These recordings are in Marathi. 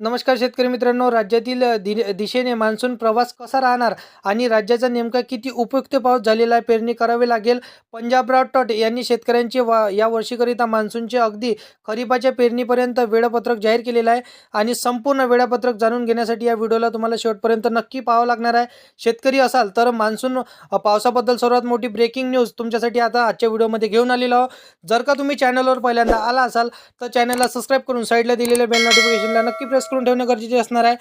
नमस्कार शेतकरी मित्रांनो राज्यातील दि दिशेने मान्सून प्रवास कसा राहणार आणि राज्याचा नेमका किती उपयुक्त पाऊस झालेला आहे पेरणी करावी लागेल? पंजाबराव टट यांनी शेतकऱ्यांचे वा या वर्षीकरिता मान्सूनचे अगदी खरीपाच्या पेरणीपर्यंत वेळापत्रक जाहीर केलेलं आहे आणि संपूर्ण वेळापत्रक जाणून घेण्यासाठी या व्हिडिओला तुम्हाला शेवटपर्यंत नक्की पाहावं लागणार आहे. शेतकरी असाल तर मान्सून पावसाबद्दल सर्वात मोठी ब्रेकिंग न्यूज तुमच्यासाठी आता आजच्या व्हिडिओमध्ये घेऊन आलेलो आहोत. जर का तुम्ही चॅनलवर पहिल्यांदा आला असाल तर चॅनलला सबस्क्राईब करून साईडला दिलेल्या बेल नोटिफिकेशनला नक्की प्रेस करून ठेवणं गरजेचे असणार आहे.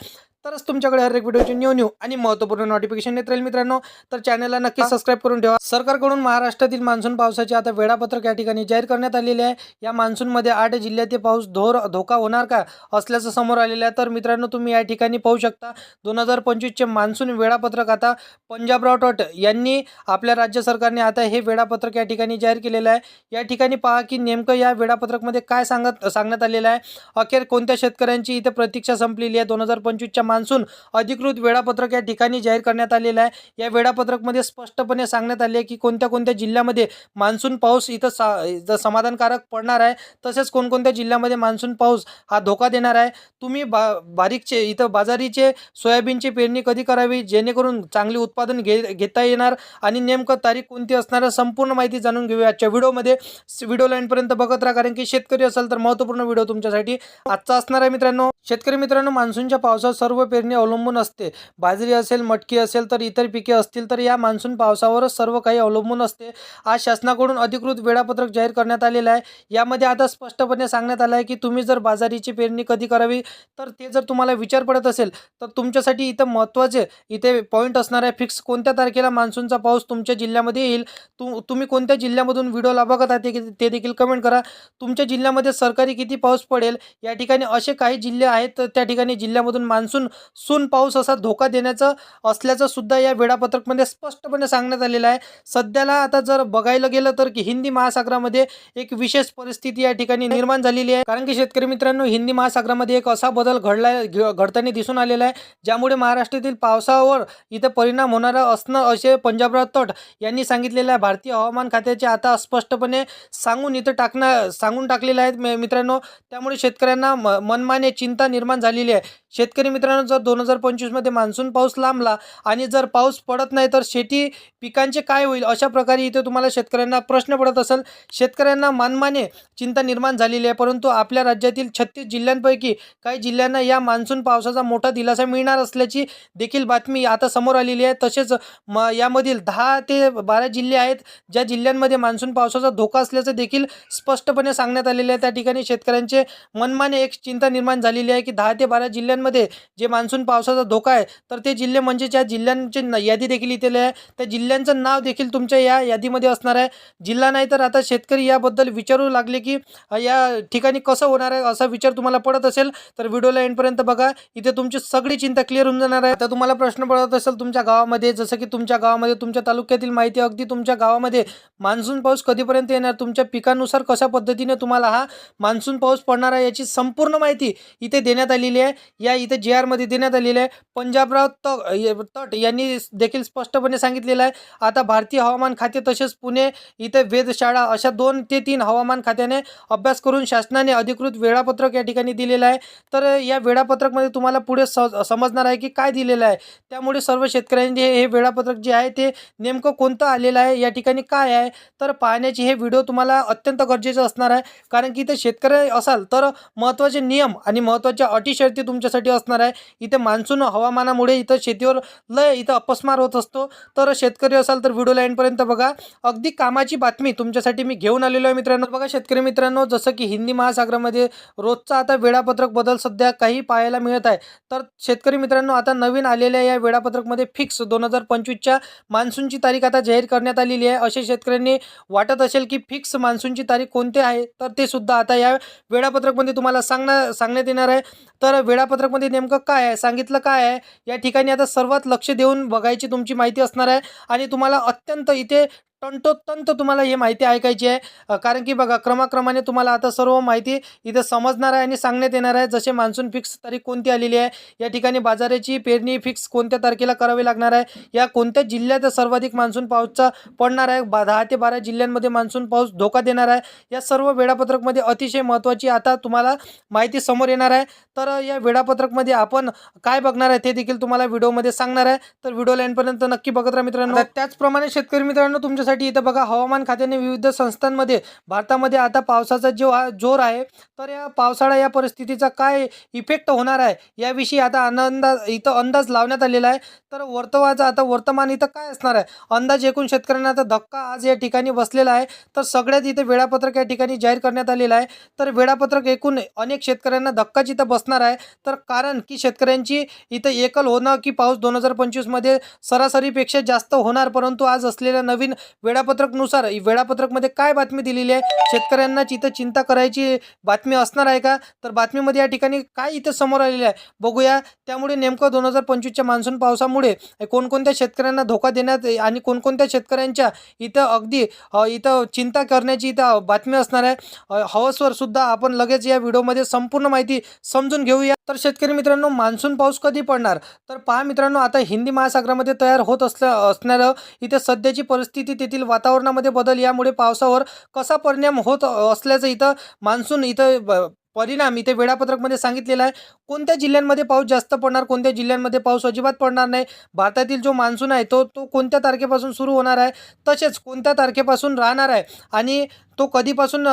तरच तुमच्याकडे हर एक व्हिडिओची न्यू न्यू आणि महत्त्वपूर्ण नोटिफिकेशन येत राहील मित्रांनो. तर चॅनलला नक्की सबस्क्राईब करून ठेवा. सरकारकडून महाराष्ट्रातील मान्सून पावसाचे आता वेळापत्रक या ठिकाणी जाहीर करण्यात आलेले आहे. या मान्सूनमध्ये आठ जिल्ह्यातील पाऊस धोर धोका होणार का असल्याचं समोर आलेलं आहे. तर मित्रांनो तुम्ही या ठिकाणी पाहू शकता. दोन हजार पंचवीसचे मान्सून वेळापत्रक आता पंजाबराव टट यांनी आपल्या राज्य सरकारने आता हे वेळापत्रक या ठिकाणी जाहीर केलेलं आहे. या ठिकाणी पहा की नेमकं या वेळापत्रकमध्ये काय सांगत सांगण्यात आलेलं आहे. अखेर कोणत्या शेतकऱ्यांची इथे प्रतीक्षा संपलेली आहे? दोन हजार पंचवीसच्या मान्सून अधिकृत वेळापत्रक या ठिकाणी जाहीर करण्यात आलेलं आहे. या वेळापत्रकमध्ये स्पष्टपणे सांगण्यात आले आहे की कोणत्या कोणत्या जिल्ह्यामध्ये मान्सून पाऊस इथं सा इथं समाधानकारक पडणार आहे. तसेच कोणकोणत्या जिल्ह्यामध्ये मान्सून पाऊस हा धोका देणार आहे. तुम्ही बा बारीकचे इथं बाजारीचे सोयाबीनची पेरणी कधी करावी जेणेकरून चांगले उत्पादन घे घेता येणार आणि नेमकं तारीख कोणती असणार आहे संपूर्ण माहिती जाणून घेऊया. आजच्या व्हिडिओमध्ये व्हिडिओ लाईनपर्यंत बघत राहा कारण की शेतकरी असेल तर महत्त्वपूर्ण व्हिडिओ तुमच्यासाठी आजचा असणार आहे मित्रांनो. शेतकरी मित्रांनो मान्सूनच्या पावसावर सर्व पेरणी अवलंबून असते. बाजरी असेल मटकी असेल तर इतर पिके असतील तर या मान्सून पावसावरच सर्व काही अवलंबून असते. आज शासनाकडून अधिकृत वेळापत्रक जाहीर करण्यात आलेलं आहे. यामध्ये आता स्पष्टपणे सांगण्यात आलं आहे की तुम्ही जर बाजारीची पेरणी कधी करावी तर ते जर तुम्हाला विचार पडत असेल तर तुमच्यासाठी इथं महत्त्वाचे इथे पॉईंट असणार आहे फिक्स कोणत्या तारखेला मान्सूनचा पाऊस तुमच्या जिल्ह्यामध्ये येईल? तु तुम्ही कोणत्या जिल्ह्यामधून व्हिडिओला बघत आहात ते ते देखील कमेंट करा. तुमच्या जिल्ह्यामध्ये सरकारी किती पाऊस पडेल? या ठिकाणी असे काही जिल्हे आहेत तर त्या ठिकाणी जिल्ह्यामधून मान्सून सून पाऊस असा धोका देण्याचं असल्याचं सुद्धा या वेळापत्रकमध्ये स्पष्टपणे सांगण्यात आलेलं आहे. सध्याला आता जर बघायला गेलं तर की हिंदी महासागरामध्ये एक विशेष परिस्थिती या ठिकाणी निर्माण झालेली आहे. कारण की शेतकरी मित्रांनो हिंदी महासागरामध्ये एक असा बदल घडलाय घ- घडताना दिसून आलेला आहे ज्यामुळे महाराष्ट्रातील पावसावर इथं परिणाम होणारा असणं असे पंजाबराव तट यांनी सांगितलेलं आहे. भारतीय हवामान खात्याचे आता स्पष्टपणे सांगून इथं टाकणं सांगून टाकलेलं आहे मित्रांनो. त्यामुळे शेतकऱ्यांना म मनमाने चिंता निर्माण झालेली आहे. शेतकरी मित्रांनो जर दोन हजार पंचवीसमध्ये मान्सून पाऊस लांबला आणि जर पाऊस पडत नाही तर शेती पिकांचे काय होईल? अशा प्रकारे इथे तुम्हाला शेतकऱ्यांना प्रश्न पडत असेल. शेतकऱ्यांना मानमाने चिंता निर्माण झालेली आहे परंतु आपल्या राज्यातील छत्तीस जिल्ह्यांपैकी काही जिल्ह्यांना या मान्सून पावसाचा मोठा दिलासा मिळणार असल्याची देखील बातमी आता समोर आलेली आहे. तसेच म यामधील दहा ते बारा जिल्हे आहेत ज्या जिल्ह्यांमध्ये मान्सून पावसाचा धोका असल्याचं देखील स्पष्टपणे सांगण्यात आलेलं आहे. त्या ठिकाणी शेतकऱ्यांचे मनमाने एक चिंता निर्माण झालेली आहे. की दहा ते बारा जिल्ह्यांमध्ये जे मान्सून पावसाचा धोका आहे तर ते जिल्हे म्हणजे ज्या जिल्ह्यांची यादी देखील इथेली आहे. त्या जिल्ह्यांचं नाव देखील तुमच्या या यादीमध्ये असणार आहे. जिल्हा नाही तर आता शेतकरी याबद्दल विचारू लागले की या ठिकाणी कसं होणार आहे असा विचार तुम्हाला पडत असेल तर व्हिडिओला एंडपर्यंत बघा. इथे तुमची सगळी चिंता क्लिअर होऊन जाणार आहे. तर तुम्हाला प्रश्न पडत असेल तुमच्या गावामध्ये जसं की तुमच्या गावामध्ये तुमच्या तालुक्यातील माहिती अगदी तुमच्या गावामध्ये. मान्सून पाऊस कधीपर्यंत येणार? तुमच्या पिकानुसार कशा पद्धतीने तुम्हाला हा मान्सून पाऊस पडणार आहे याची संपूर्ण माहिती इथे देण्यात आलेली आहे. या इथे जे आरमध्ये देण्यात आलेली आहे. पंजाबराव त तट यांनी देखील स्पष्टपणे सांगितलेलं आहे. आता भारतीय हवामान खाते तसेच पुणे इथे वेधशाळा अशा दोन ते तीन हवामान खात्याने अभ्यास करून शासनाने अधिकृत वेळापत्रक या ठिकाणी दिलेलं आहे. तर या वेळापत्रकमध्ये तुम्हाला पुढे स समजणार आहे की काय दिलेलं आहे. त्यामुळे सर्व शेतकऱ्यांनी हे हे वेळापत्रक जे आहे ते नेमकं कोणतं आलेलं आहे या ठिकाणी काय आहे? तर पाहण्याची हे व्हिडिओ तुम्हाला अत्यंत गरजेचं असणार आहे. कारण की इथे शेतकरी असाल तर महत्त्वाचे नियम आणि महत्त्वाच्या अटी शर्ती तुमच्यासाठी असणार आहे. इथे मान्सून हवामानामुळे इथं शेतीवर लय इथं अपस्मार होत असतो. तर शेतकरी असाल तर व्हिडिओ लाईनपर्यंत बघा. अगदी कामाची बातमी तुमच्यासाठी मी घेऊन आलेलो आहे मित्रांनो. बघा शेतकरी मित्रांनो जसं की हिंदी महासागरामध्ये रोजचा आता वेळापत्रक बदल सध्या काही पाहायला मिळत आहे. तर शेतकरी मित्रांनो आता नवीन आलेल्या या वेळापत्रकमध्ये फिक्स दोन हजार पंचवीसच्या मान्सूनची तारीख आता जाहीर करण्यात आलेली आहे. असे शेतकऱ्यांनी वाटत असेल की फिक्स मान्सूनची तारीख कोणती आहे? तर ते सुद्धा आता या वेळापत्रकमध्ये तुम्हाला सांगणार सांगण्यात येणार आहे. तर वेळापत्रकमध्ये नेमकं काय आहे? सांगितलं काय आहे? या ठिकाणी आता सर्वात लक्ष देऊन बघायची तुमची माहिती असणार आहे. आणि तुम्हाला अत्यंत इथे तंतोतंत तुम्हाला हे माहिती ऐकायची आहे. कारण की बघा क्रमाक्रमाने तुम्हाला आता सर्व माहिती इथं समजणार आहे आणि सांगण्यात येणार आहे. जसे मान्सून फिक्स तारीख कोणती आलेली आहे या ठिकाणी बाजाराची पेरणी फिक्स कोणत्या तारखेला करावी लागणार आहे या कोणत्या जिल्ह्यात सर्वाधिक मान्सून पाऊसचा पडणार आहे बा दहा ते बारा जिल्ह्यांमध्ये मान्सून पाऊस धोका देणार आहे या सर्व वेळापत्रकमध्ये अतिशय महत्त्वाची आता तुम्हाला माहिती समोर येणार आहे. तर या वेळापत्रकमध्ये आपण काय बघणार आहे ते देखील तुम्हाला व्हिडिओमध्ये सांगणार आहे. तर व्हिडिओ लाईनपर्यंत नक्की बघत राहा मित्रांनो. त्याचप्रमाणे शेतकरी मित्रांनो तुमच्यासाठी इथं बघा हवामान खात्याने विविध संस्थांमध्ये भारतामध्ये आता पावसाचा जो जोर आहे तर या पावसाळा या परिस्थितीचा काय इफेक्ट होणार आहे याविषयी आता अंदाज इथं अंदाज लावण्यात आलेला आहे. तर वर्तवाचा आता वर्तमान इथं काय असणार आहे? अंदाज एकूण शेतकऱ्यांना आता धक्का आज या ठिकाणी बसलेला आहे. तर सगळ्यात इथे वेळापत्रक या ठिकाणी जाहीर करण्यात आलेलं आहे. तर वेळापत्रक एकूण अनेक शेतकऱ्यांना धक्काच इथं बसणार आहे. तर कारण की शेतकऱ्यांची इथं एकल होणं की पाऊस दोन हजार पंचवीसमध्ये सरासरीपेक्षा जास्त होणार परंतु आज असलेल्या नवीन वेळापत्रकनुसार वेळापत्रकमध्ये काय बातमी दिलेली आहे? शेतकऱ्यांना इथं चिंता करायची बातमी असणार आहे का? तर बातमीमध्ये या ठिकाणी काय इथं समोर आलेलं आहे? बघूया. त्यामुळे नेमकं दोन हजार पंचवीसच्या मान्सून पावसामुळे कोणकोणत्या शेतकऱ्यांना धोका देण्यात आणि कोणकोणत्या शेतकऱ्यांच्या इथं अगदी इथं चिंता करण्याची इथं बातमी असणार आहे. अ, हवसवर सुद्धा आपण लगेच या व्हिडिओमध्ये संपूर्ण माहिती समजून घेऊया. तर शेतकरी मित्रांनो मान्सून पाऊस कधी पडणार? तर पहा मित्रांनो आता हिंदी महासागरामध्ये तयार होत असल्या असणारं इथे सध्याची परिस्थिती तेथील वातावरणामध्ये बदल यामुळे पावसावर कसा परिणाम होत असल्याचं इथं मान्सून इथं ब- परिणाम इथे वेळापत्रकमध्ये सांगितलेला आहे. कोणत्या जिल्ह्यांमध्ये पाऊस जास्त पडणार कोणत्या जिल्ह्यांमध्ये पाऊस अजिबात पडणार नाही भारतातील जो मान्सून आहे तो तो कोणत्या तारखेपासून सुरू होणार आहे तसेच कोणत्या तारखेपासून राहणार आहे आणि तो कधीपासून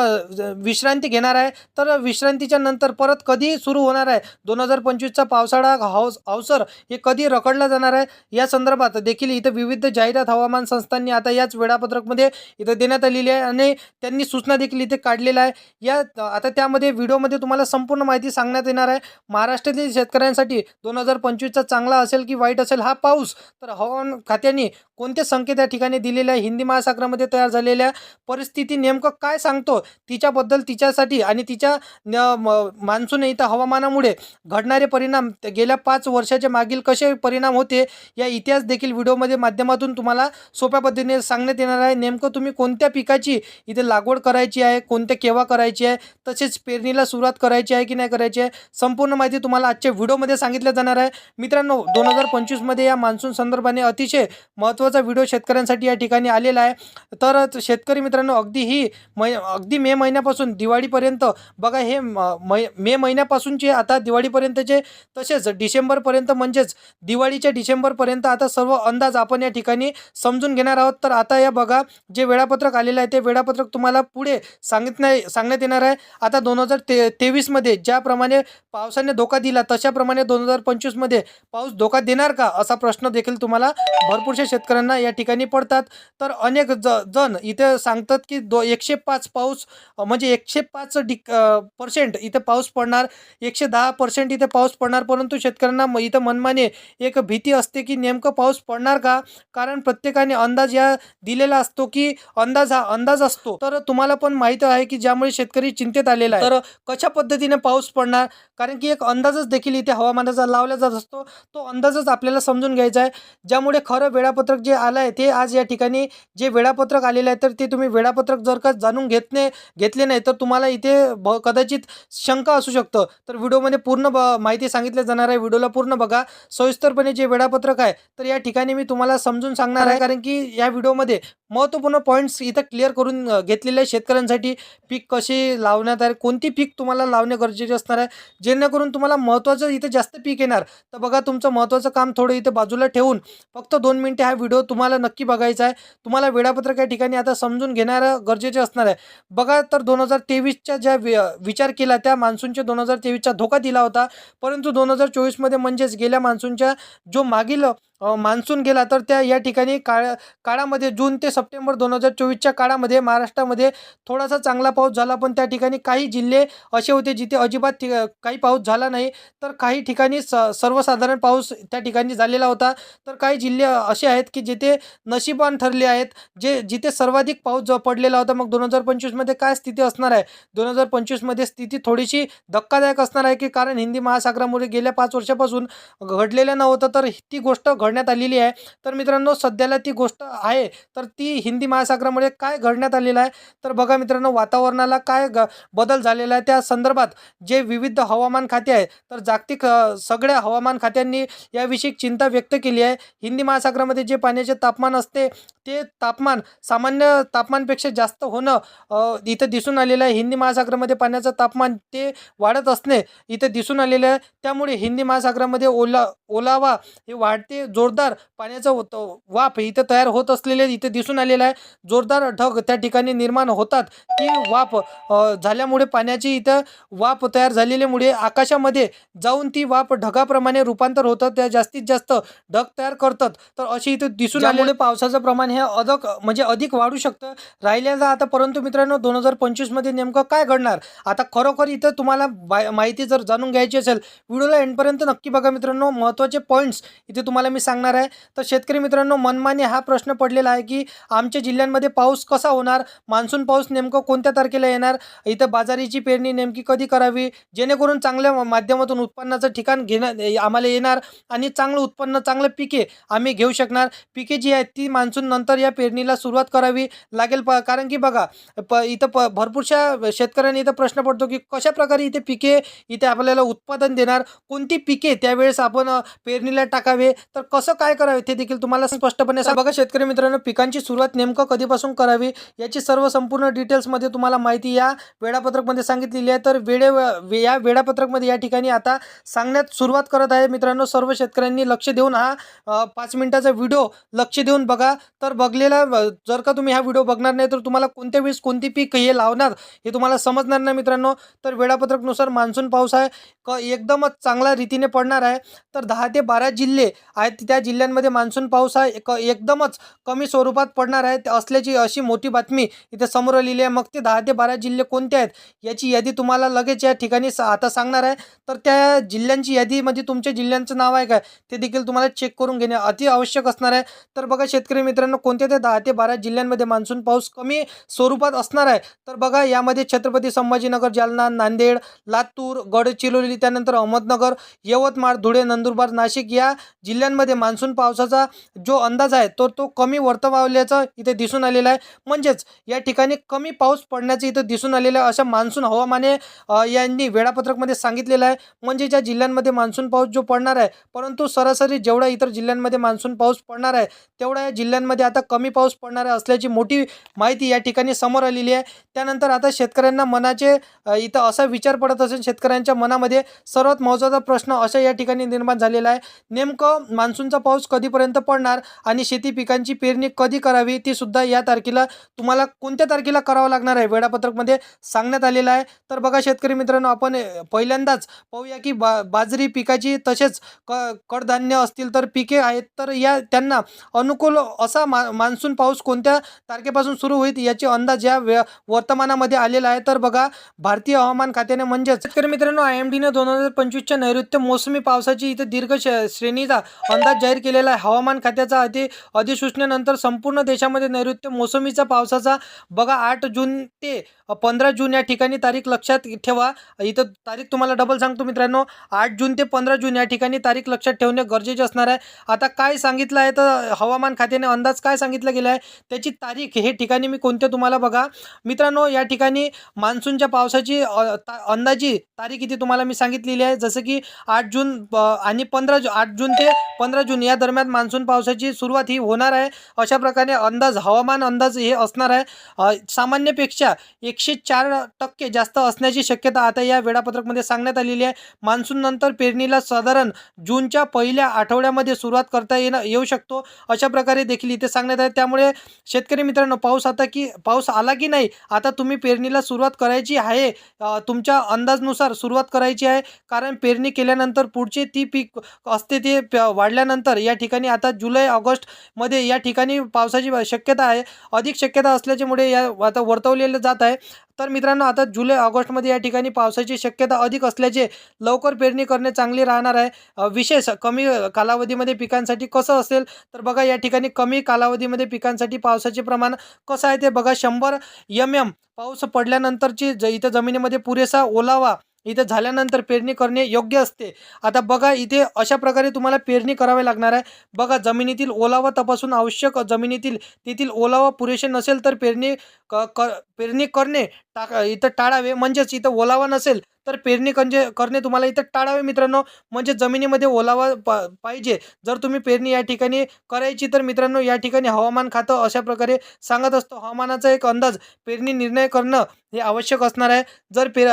विश्रांती घेणार आहे तर विश्रांतीच्या नंतर परत कधी सुरू होणार आहे? दोन हजार पंचवीसचा पावसाळा हौस अवसर हे कधी रखडला जाणार आहे? या संदर्भात देखील इथं विविध जाहिरात हवामान संस्थांनी आता याच वेळापत्रकमध्ये इथं देण्यात आलेली आहे आणि त्यांनी सूचना देखील इथे काढलेल्या आहे. या आता त्यामध्ये व्हिडिओमध्ये तुम्हाला संपूर्ण माहिती सांगण्यात येणार आहे. महाराष्ट्रातील शेतकऱ्यांसाठी दोन हजार पंचवीसचा चांगला असेल की वाईट असेल हा पाऊस. तर हवामान खात्याने कोणते संकेत या ठिकाणी दिलेले आहे? हिंदी महासागरामध्ये तयार झालेल्या परिस्थिती नेमकं काय सांगतो? तिच्याबद्दल तिच्यासाठी आणि तिच्या न- म- मान्सून इथं हवामानामुळे घडणारे परिणाम गेल्या पाच वर्षाच्या मागील कसे परिणाम होते? या इतिहास देखील व्हिडिओमध्ये माध्यमातून तुम्हाला सोप्या पद्धतीने सांगण्यात येणार आहे. नेमकं तुम्ही कोणत्या पिकाची इथे लागवड करायची आहे? कोणत्या केव्हा करायची आहे? तसेच पेरणीला सुरुवात करायची आहे की नाही करायची आहे? संपूर्ण माहिती तुम्हाला आजच्या व्हिडिओमध्ये सांगितल्या जाणार आहे. मित्रांनो दोन हजार पंचवीसमध्ये या मान्सून संदर्भाने अतिशय महत्त्वाचा व्हिडिओ शेतकऱ्यांसाठी या ठिकाणी आलेला आहे. तर शेतकरी मित्रांनो अगदी ही मै अगदी मे महिन्यापासून दिवाळीपर्यंत बघा हे मै मे महिन्यापासूनचे आता दिवाळीपर्यंतचे तसेच डिसेंबरपर्यंत म्हणजेच दिवाळीच्या डिसेंबरपर्यंत आता सर्व अंदाज आपण या ठिकाणी समजून घेणार आहोत. तर आता या बघा जे वेळापत्रक आलेलं आहे ते वेळापत्रक तुम्हाला पुढे सांगितण्या नाही सांगण्यात येणार आहे. आता दोन हजार ते तेवीसमध्ये ज्याप्रमाणे पावसाने धोका दिला. तशाप्रमाणे दोन हजार पंचवीसमध्ये पाऊस धोका देणार का? असा प्रश्न देखील तुम्हाला भरपूरशा शेतकऱ्यांना या ठिकाणी पडतात. तर अनेक ज जण इथे सांगतात की दो एकशे पाच पाऊस म्हणजे एकशे पाच डि पर्सेंट इथे पाऊस पडणार. एकशे दहा पर्सेंट इथे पाऊस पडणार. परंतु शेतकऱ्यांना म- इथं मनमाने एक भीती असते की नेमकं पाऊस पडणार का? कारण प्रत्येकाने अंदाज या दिलेला असतो की अंदाज हा अंदाज असतो. तर तुम्हाला पण माहीत आहे की ज्यामुळे शेतकरी चिंतेत आलेला आहे. तर कशा पद्धतीने पाऊस पडणार? कारण की एक अंदाजच देखील इथे हवामानाचा लावला जात असतो. तो अंदाजच आपल्याला समजून घ्यायचा आहे. ज्यामुळे खरं वेळापत्रक जे आलं आहे ते आज या ठिकाणी जे वेळापत्रक आलेलं आहे तर ते तुम्ही वेळापत्रक जर का जाणून घेतले घेतले नाही तर तुम्हाला इथे ब कदाचित शंका असू शकतं. तर व्हिडिओमध्ये पूर्ण ब माहिती सांगितली जाणार आहे. व्हिडिओला पूर्ण बघा. सविस्तरपणे जे वेळापत्रक आहे तर या ठिकाणी मी तुम्हाला समजून सांगणार आहे. कारण की या व्हिडिओमध्ये महत्त्वपूर्ण पॉईंट्स इथं क्लिअर करून घेतलेले आहे शेतकऱ्यांसाठी पीक कसे लावण्यात आहे कोणती पीक तुम्हाला लावणे गरजेचे असणार आहे जेणेकरून तुम्हाला महत्त्वाचं इथं जास्त पीक येणार. तर बघा तुमचं महत्त्वाचं काम थोडं इथं बाजूला ठेवून फक्त दोन मिनटे हा व्हिडिओ तुम्हाला नक्की बघायचा आहे. तुम्हाला वेळापत्रक या ठिकाणी आता समजून घेणारं गरजेचे असणार आहे. बघा तर दोन हजार तेवीसच्या ज्या वि विचार केला त्या मान्सूनच्या दोन हजार तेवीसचा धोका दिला होता. परंतु दोन हजार चोवीसमध्ये म्हणजेच गेल्या मान्सूनच्या जो मागील मान्सून गेला तर त्या या ठिकाणी काळ काळामध्ये जून ते सप्टेंबर दोन हजार चोवीसच्या काळामध्ये महाराष्ट्रामध्ये थोडासा चांगला पाऊस झाला पण त्या ठिकाणी काही जिल्हे असे होते जिथे अजिबात काही पाऊस झाला नाही. तर काही ठिकाणी स सर्वसाधारण पाऊस त्या ठिकाणी झालेला होता. तर काही जिल्हे असे आहेत की जिथे नशिबान ठरले आहेत जे जिथे सर्वाधिक पाऊस पडलेला होता मग दोन हजार पंचवीसमध्ये काय स्थिती असणार आहे? दोन हजार पंचवीसमध्ये स्थिती थोडीशी धक्कादायक असणार आहे की कारण हिंदी महासागरामुळे गेल्या पाच वर्षापासून घडलेलं नव्हतं तर ती गोष्ट घड घडण्यात आलेली आहे. तर मित्रांनो सध्याला ती गोष्ट आहे. तर ती हिंदी महासागरामध्ये काय घडण्यात आलेलं आहे? तर बघा मित्रांनो वातावरणाला काय ग बदल झालेला आहे? त्या संदर्भात जे विविध हवामान खाते आहे तर जागतिक सगळ्या हवामान खात्यांनी याविषयी चिंता व्यक्त केली आहे. हिंदी महासागरामध्ये जे पाण्याचे तापमान असते ते तापमान सामान्य तापमानपेक्षा जास्त होणं इथं दिसून आलेलं आहे. हिंदी महासागरामध्ये पाण्याचं तापमान ते वाढत असणे इथं दिसून आलेलं आहे. त्यामुळे हिंदी महासागरामध्ये ओला ओलावा हे वाढते जो जोरदार पाण्याचं हो- वाफ इथं तयार होत असलेले इथे दिसून आलेलं आहे. जोरदार ढग त्या ठिकाणी निर्माण होतात. ती वाफ झाल्यामुळे पाण्याची इथं वाफ तयार झालेल्यामुळे आकाशामध्ये जाऊन ती वाफ ढगाप्रमाणे रूपांतर होतं. त्या जास्तीत जास्त ढग तयार करतात. तर अशी इथं दिसून आल्यामुळे पावसाचं प्रमाण हे अधिक म्हणजे अधिक वाढू शकतं. राहिलेलं आता परंतु मित्रांनो दोन हजार पंचवीसमध्ये नेमकं काय घडणार? आता खरोखर इथं तुम्हाला बाय माहिती जर जाणून घ्यायची असेल व्हिडिओला एंडपर्यंत नक्की बघा मित्रांनो. महत्त्वाचे पॉईंट्स इथे तुम्हाला मी सांगणार आहे. तर शेतकरी मित्रांनो मनमानी हा प्रश्न पडलेला आहे की आमच्या जिल्ह्यांमध्ये पाऊस कसा होणार? मान्सून पाऊस नेमकं कोणत्या तारखेला येणार? इथं बाजारीची पेरणी नेमकी कधी करावी? जेणेकरून चांगल्या माध्यमातून उत्पन्नाचं ठिकाण घेणं आम्हाला येणार आणि चांगलं उत्पन्न चांगलं पिके आम्ही घेऊ शकणार. पिके जी आहेत ती मान्सून नंतर या पेरणीला सुरुवात करावी लागेल. प कारण की बघा प इथं प भरपूरशा शेतकऱ्यांनी इथं प्रश्न पडतो की कशा प्रकारे इथे पिके इथे आपल्याला उत्पादन देणार? कोणती पिके त्यावेळेस आपण पेरणीला टाकावे? तर कसं काय करावे ते देखील तुम्हाला स्पष्टपणे बघा शेतकरी मित्रांनो पिकांची सुरुवात नेमकं कधीपासून करावी याची सर्व संपूर्ण डिटेल्समध्ये तुम्हाला माहिती या वेळापत्रकमध्ये सांगितलेली आहे. तर वेळे वे- या वेळापत्रकमध्ये या ठिकाणी आता सांगण्यात सुरुवात करत आहे. मित्रांनो सर्व शेतकऱ्यांनी लक्ष देऊन हा पाच मिनिटाचा व्हिडिओ लक्ष देऊन बघा. तर बघलेला जर का तुम्ही हा व्हिडिओ बघणार नाही तर तुम्हाला कोणत्या वेळेस कोणती पीक हे लावणार हे तुम्हाला समजणार नाही मित्रांनो. तर वेळापत्रकनुसार मान्सून पाऊस आहे. क एकदमच चांगल्या रीतीने पडणार आहे. तर दहा ते बारा जिल्हे आहेत त्या जिल्ह्यांमध्ये मान्सून पाऊस हा एक एकदमच कमी स्वरूपात पडणार आहे. असल्याची अशी मोठी बातमी इथे समोर आलेली आहे. मग ते दहा ते बारा जिल्हे कोणते आहेत याची यादी तुम्हाला लगेच या ठिकाणी आता सांगणार आहे. तर त्या जिल्ह्यांची यादीमध्ये म्हणजे तुमच्या जिल्ह्यांचं नाव आहे काय ते देखील तुम्हाला चेक करून घेणे अति आवश्यक असणार आहे. तर बघा शेतकरी मित्रांनो कोणत्या ते दहा ते बारा जिल्ह्यांमध्ये मान्सून पाऊस कमी स्वरूपात असणार आहे? तर बघा यामध्ये छत्रपती संभाजीनगर जालना नांदेड लातूर गडचिरोली त्यानंतर अहमदनगर यवतमाळ धुळे नंदुरबार नाशिक या जिल्ह्यांमध्ये मान्सून पावसाचा जो अंदाज आहे तो तो कमी वर्तवल्याचं इथे दिसून आलेला आहे. म्हणजेच या ठिकाणी कमी पाऊस पडण्याचं इथं दिसून आलेलं आहे अशा मान्सून हवामाने यांनी वेळापत्रकमध्ये सांगितलेलं आहे. म्हणजे ज्या जिल्ह्यांमध्ये मान्सून पाऊस जो पडणार आहे परंतु सरासरी जेवढा इतर जिल्ह्यांमध्ये मान्सून पाऊस पडणार आहे तेवढ्या या जिल्ह्यांमध्ये आता कमी पाऊस पडणार आहे असल्याची मोठी माहिती या ठिकाणी समोर आलेली आहे. त्यानंतर आता शेतकऱ्यांना मनाचे इथं असा विचार पडत असेल शेतकऱ्यांच्या मनामध्ये सर्वात महत्त्वाचा प्रश्न अशा या ठिकाणी निर्माण झालेला आहे. नेमकं मान्सून मान्सूनचा पाऊस कधीपर्यंत पडणार आणि शेती पिकांची पेरणी कधी करावी ती सुद्धा या तारखेला तुम्हाला कोणत्या तारखेला करावं लागणार आहे? वेळापत्रकमध्ये सांगण्यात आलेलं आहे. तर बघा शेतकरी मित्रांनो आपण पहिल्यांदाच पाहूया की बा बाजरी पिकाची तसेच क कडधान्य असतील तर पिके आहेत. तर या त्यांना अनुकूल असा मा मान्सून पाऊस कोणत्या तारखेपासून सुरू होईल याचे अंदाज या वे वर्तमानामध्ये आलेला आहे. तर बघा भारतीय हवामान खात्याने म्हणजेच शेतकरी मित्रांनो आय एम डीने दोन हजार पंचवीसच्या नैऋत्य मोसमी पावसाची इथे दीर्घ श- श्रेणीचा अंदाज जाहीर केलेला आहे. हवामान खात्याचा अति अधिसूचनेनंतर संपूर्ण देशामध्ये नैऋत्य मोसमीचा पावसाचा बघा आठ जून ते पंधरा जून या ठिकाणी तारीख लक्षात ठेवा. इथं तारीख तुम्हाला डबल सांगतो मित्रांनो. आठ जून ते पंधरा जून या ठिकाणी तारीख लक्षात ठेवणे गरजेचे असणार आहे. आता काय सांगितलं आहे? तर हवामान खात्याने अंदाज काय सांगितलं गेला आहे त्याची तारीख हे ठिकाणी मी कोणते तुम्हाला बघा. मित्रांनो या ठिकाणी मान्सूनच्या पावसाची अंदाजी तारीख इथे तुम्हाला मी सांगितलेली आहे. जसं की आठ जून आणि पंधरा जू आठ जून ते पंधरा जून या दरम्यान मान्सून पावसाची सुरुवात ही होणार आहे. अशा प्रकारे अंदाज हवामान अंदाज हे असणार आहे. सामान्यपेक्षा एकशे चार टक्के जास्त असण्याची शक्यता आता या वेळापत्रकमध्ये सांगण्यात आलेली आहे. मान्सूननंतर पेरणीला साधारण जूनच्या पहिल्या आठवड्यामध्ये सुरुवात करता येणं येऊ शकतो. अशा प्रकारे देखील इथे सांगण्यात आहे त्यामुळे शेतकरी मित्रांनो पाऊस आता की पाऊस आला की नाही आता तुम्ही पेरणीला सुरुवात करायची आहे. तुमच्या अंदाजनुसार सुरुवात करायची आहे. कारण पेरणी केल्यानंतर पुढचे ती पीक असते ते प- त्यानंतर या ठिकाणी आता जुलै ऑगस्टमध्ये या ठिकाणी पावसाची शक्यता आहे. अधिक शक्यता असल्याच्यामुळे या आता वर्तवलेलं जात आहे. तर मित्रांनो आता जुलै ऑगस्टमध्ये या ठिकाणी पावसाची शक्यता अधिक असल्याचे लवकर पेरणी करणे चांगली राहणार आहे. विशेष कमी कालावधीमध्ये पिकांसाठी कसं असेल तर बघा या ठिकाणी कमी कालावधीमध्ये पिकांसाठी पावसाचे प्रमाण कसं आहे ते बघा. शंभर एम एम पाऊस पडल्यानंतरची ज इथं जमिनीमध्ये पुरेसा ओलावा इथे झाल्यानंतर पेरणी करणे योग्य असते. आता बघा इथे अशा प्रकारे तुम्हाला पेरणी करावी लागणार आहे. बघा जमिनीतील ओलावा तपासून आवश्यक जमिनीतील तेथील ओलावा पुरेसे नसेल तर पेरणी क क पेरणी करणे टाका इथं टाळावे म्हणजेच इथं ओलावा नसेल तर पेरणी कंजे करणे तुम्हाला इथं टाळावे मित्रांनो. म्हणजे जमिनीमध्ये ओलावा पा पाहिजे. जर तुम्ही पेरणी या ठिकाणी करायची तर मित्रांनो या ठिकाणी हवामान खातं अशा प्रकारे सांगत असतो. हवामानाचा एक अंदाज पेरणी निर्णय करणं हे आवश्यक असणार आहे. जर पेर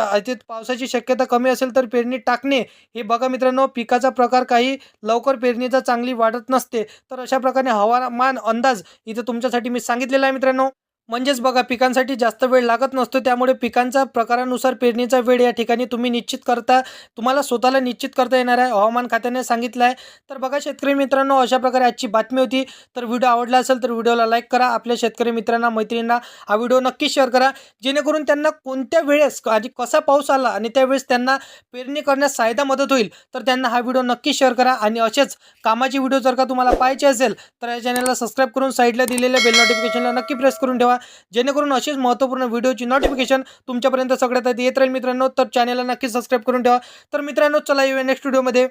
पावसाची शक्यता कमी असेल तर पेरणी टाकणे हे बघा मित्रांनो पिकाचा प्रकार काही लवकर पेरणीचा चांगली वाढत नसते. तर अशा प्रकारे हवामान अंदाज इथं तुमच्यासाठी मी सांगितलेला आहे मित्रांनो. म्हणजेच बघा पिकांसाठी जास्त वेळ लागत नसतो त्यामुळे पिकांचा प्रकारानुसार पेरणीचा वेळ या ठिकाणी तुम्ही निश्चित करता. तुम्हाला स्वतःला निश्चित करता येणार आहे. हवामान खात्याने सांगितलं आहे. तर बघा शेतकरी मित्रांनो अशा प्रकारे आजची बातमी होती. तर व्हिडिओ आवडला असेल तर व्हिडिओला लाईक करा. आपल्या शेतकरी मित्रांना मैत्रिणींना हा व्हिडिओ नक्की शेअर करा. जेणेकरून त्यांना कोणत्या वेळेस आणि कसा पाऊस आला आणि त्यावेळेस त्यांना पेरणी करण्यास फायदा मदत होईल तर त्यांना हा व्हिडिओ नक्की शेअर करा. आणि असेच कामाचे व्हिडिओ जर का तुम्हाला पाहायचे असेल तर या चॅनलला सबस्क्राईब करून साईडला दिलेल्या बेल नोटिफिकेशनला नक्की प्रेस करून ठेवा. जेणेकरून अशीच महत्त्वपूर्ण व्हिडिओची नोटिफिकेशन तुमच्यापर्यंत सगळ्यात आधी येत राहील मित्रांनो. तर चॅनलला नक्की सबस्क्राईब करून ठेवा. तर मित्रांनो चला येऊया नेक्स्ट व्हिडिओमध्ये